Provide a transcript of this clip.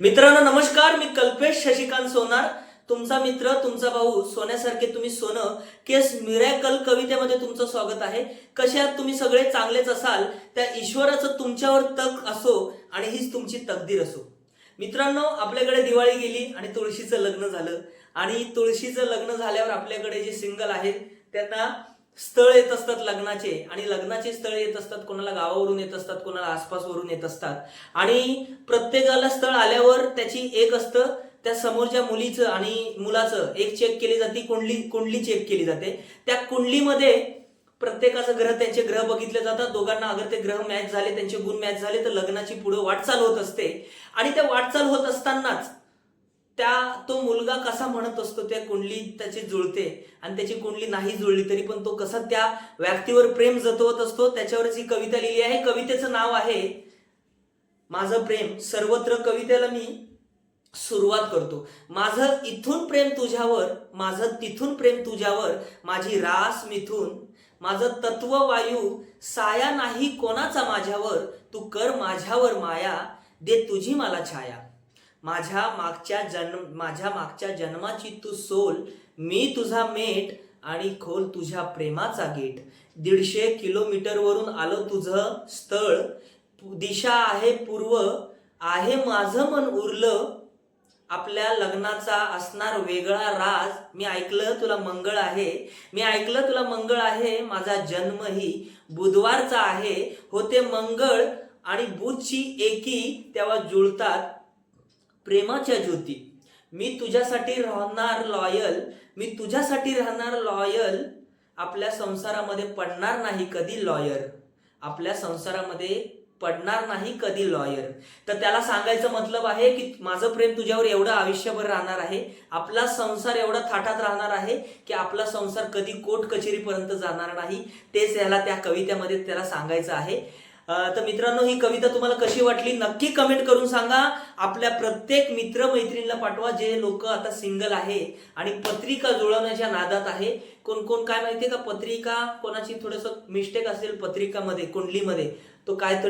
मित्रांनो नमस्कार. मी कल्पेश शशिकांत सोनार. तुमचा मित्र तुमचा भाऊ सोन्यासारखे तुम्ही सोनं केस मिरॅकल कवितेमध्ये तुमचं स्वागत आहे. कसे आहात तुम्ही सगळे चांगलेच असाल त्या ईश्वराचं तुमच्यावर तक असो आणि हीच तुमची तकदीर असो. मित्रांनो आपल्याकडे दिवाळी गेली आणि तुळशीचं लग्न झालं. आणि तुळशीचं लग्न झाल्यावर आपल्याकडे जे सिंगल आहे त्यांना स्थळ येत असतात लग्नाचे आणि लग्नाचे स्थळ येत असतात कोणाला गावावरून येत असतात कोणाला आसपासवरून येत असतात. आणि प्रत्येकाला स्थळ आल्यावर त्याची एक असतं त्या समोरच्या मुलीचं आणि मुलाचं एक चेक केली जाते कुंडली कुंडली चेक केली जाते. त्या कुंडलीमध्ये प्रत्येकाचं ग्रह त्यांचे ग्रह बघितले जातात. दोघांना अगर ते ग्रह मॅच झाले त्यांचे गुण मॅच झाले तर लग्नाची पुढे वाटचाल होत असते. आणि त्या वाटचाल होत असतानाच त्या तो मुलगा कसा म्हणत असतो त्या कुंडली त्याची जुळते. आणि त्याची कुंडली नाही जुळली तरी पण तो कसा त्या व्यक्तीवर प्रेम जतवत असतो त्याच्यावरच ही कविता लिहिली आहे. कवितेचं नाव आहे माझं प्रेम. सर्वत्र कवितेला मी सुरुवात करतो. माझं इथून प्रेम तुझ्यावर माझं तिथून प्रेम तुझ्यावर माझी रास मिथून माझं तत्व वायू साया नाही कोणाचा माझ्यावर तू कर माझ्यावर माया दे तुझी मला छाया. माझ्या मागच्या जन्म माझ्या मागच्या जन्माची तू सोल मी तुझा मेट आणि खोल तुझ्या प्रेमाचा गेट. दीडशे किलोमीटरवरून आलं तुझं स्थळ. दिशा आहे पूर्व आहे माझं मन उरलं. आपल्या लग्नाचा असणार वेगळा राज. मी ऐकलं तुला मंगळ आहे. मी ऐकलं तुला मंगळ आहे. माझा जन्मही बुधवारचा आहे. होते मंगळ आणि बुधची एकी तेव्हा जुळतात. प्रेमाच्या ज्योती. मी तुझ्यासाठी राहणार लॉयल मी तुझ्यासाठी राहणार लॉयल आपल्या संसारामध्ये पडणार नाही कधी लॉयर आपल्या संसारामध्ये पडणार नाही कधी लॉयर तर त्याला सांगायचं मतलब आहे की माझं प्रेम तुझ्यावर एवढं आयुष्यभर राहणार आहे आपला संसार एवढा थाटात राहणार आहे की आपला संसार कधी कोर्ट कचेरीपर्यंत जाणार नाही तेच याला त्या कवितेमध्ये त्याला सांगायचं आहे. तर मित्रांनो ही कविता तुम्हाला कशी वाटली नक्की कमेंट करून सांगा. आपल्या प्रत्येक मित्र मैत्रिणीला पाठवा जे लोक आता सिंगल आहे आणि पत्रिका जुळवण्याच्या नादात आहे. कोण कोण काय माहितीये का? पत्रिका कोणाची थोडस मिस्टेक असेल पत्रिकामध्ये कुंडलीमध्ये तो काय